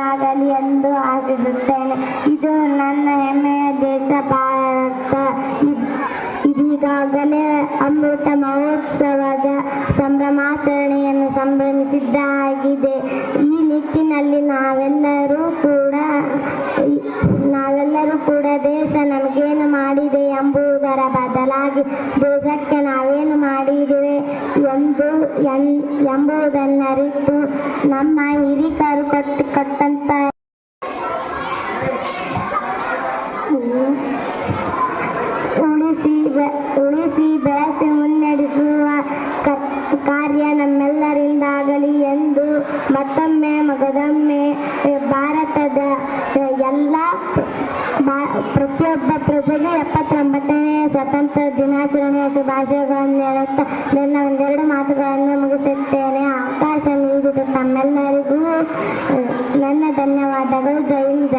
ಆಗಲಿ ಎಂದು ಆಶಿಸುತ್ತೇನೆ. ಇದು ನನ್ನ ಹೆಮ್ಮೆಯ ದೇಶ ಭಾರತ. ಇದೀಗಾಗಲೇ ಅಮೃತ ಮಹೋತ್ಸವದ ಸಂಭ್ರಮಾಚರಣೆಯನ್ನು ಸಂಭ್ರಮಿಸಿದ್ದಾಗಿದೆ ಈ ನಿಟ್ಟಿನಲ್ಲಿ ನಾವೆಲ್ಲರೂ ಕೂಡ ನಾವೆಲ್ಲರೂ ಕೂಡ ದೇಶ ನಮಗೇನು ಮಾಡಿದೆ ಎಂಬುದರ ಬದಲಾಗಿ ದೇಶಕ್ಕೆ ನಾವೇನು ಮಾಡಿದ್ದೇವೆ ಎಂದು ಎಂಬುದನ್ನರಿತು ನಮ್ಮ ಹಿರಿಕರು ಕಟ್ಟ ಉಳಿಸಿ ಉಳಿಸಿ ಬೆಳೆಸಿ ಮುನ್ನಡೆಸುವ ಕಾರ್ಯ ನಮ್ಮೆಲ್ಲರಿಂದಾಗಲಿ ಎಂದು ಮತ್ತೊಮ್ಮೆ ಮಗದೊಮ್ಮೆ ಭಾರತದ ಎಲ್ಲ ಪ್ರತಿಯೊಬ್ಬ ಪ್ರಜೆಗೆ ಎಪ್ಪತ್ತೊಂಬತ್ತನೇ ಸ್ವತಂತ್ರ ದಿನಾಚರಣೆಯ ಶುಭಾಶಯಗಳನ್ನು ನನ್ನ ಒಂದೆರಡು ಮಾತುಗಳನ್ನು ಮುಗಿಸುತ್ತೇನೆ. ಅವಕಾಶ ನೀಡಿದ ತಮ್ಮೆಲ್ಲರಿಗೂ ನನ್ನ ಧನ್ಯವಾದಗಳು. ಜೈ ಹಿಂದ್